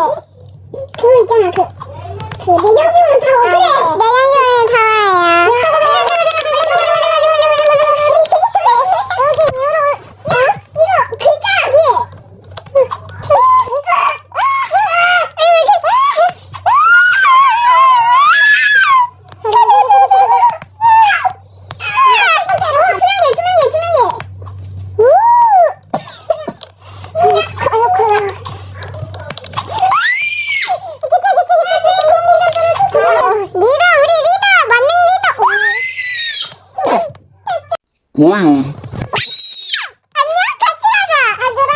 그 있잖아 그, 그 내연기관 타워 그래 내연기관 타워예요 과연 안녕 같이 가자 아들아.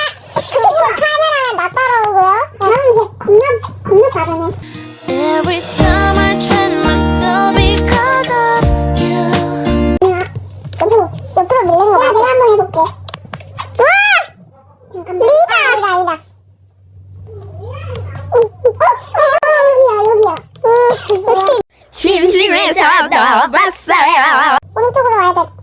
저 카메라는 나 따라오고요. 나는 겁나 겁나 다르네. Every time I train myself because of you. 그리고 옆으로 밀리는 거 맞아? 내가 한번 해볼게. 와! 잠깐만. 리더 아니다 아니다. 어, 어, 여기야 여기야. 음, 역시 심심해서 넣어봤어요. 오른쪽으로 와야 돼.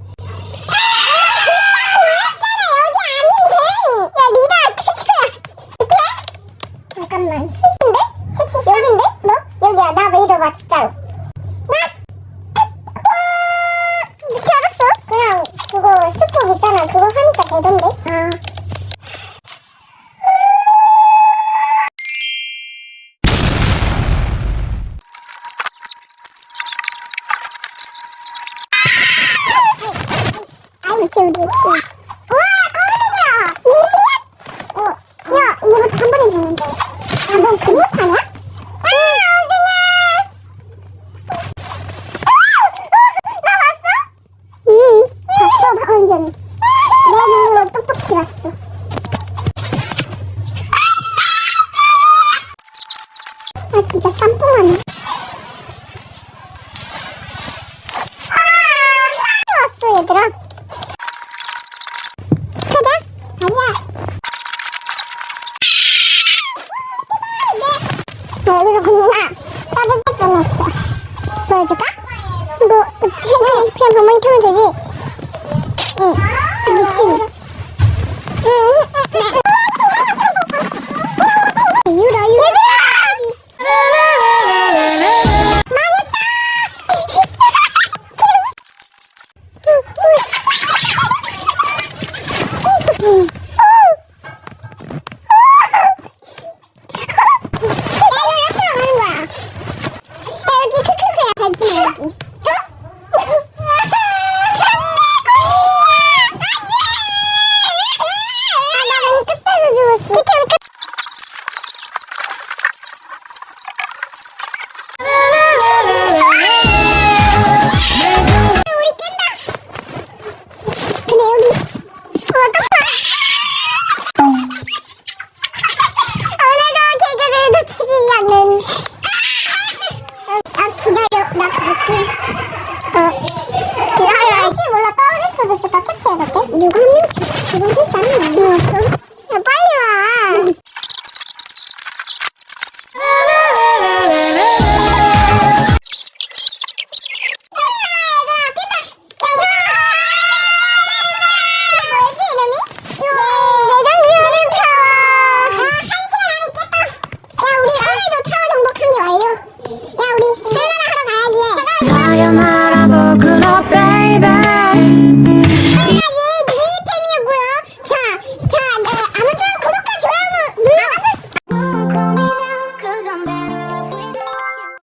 키우듯이 와 껌이야 어, 야 이거부터 한 번에 주는데 방금 내 눈으로 똑똑히 봤어 아 진짜 쌈뽕하네 아 왔어 얘들아 네. 군이나 따뜻하게 끊었어. 보여줄까? 뭐, 그냥, 그냥 방망이 타면 되지. Oh.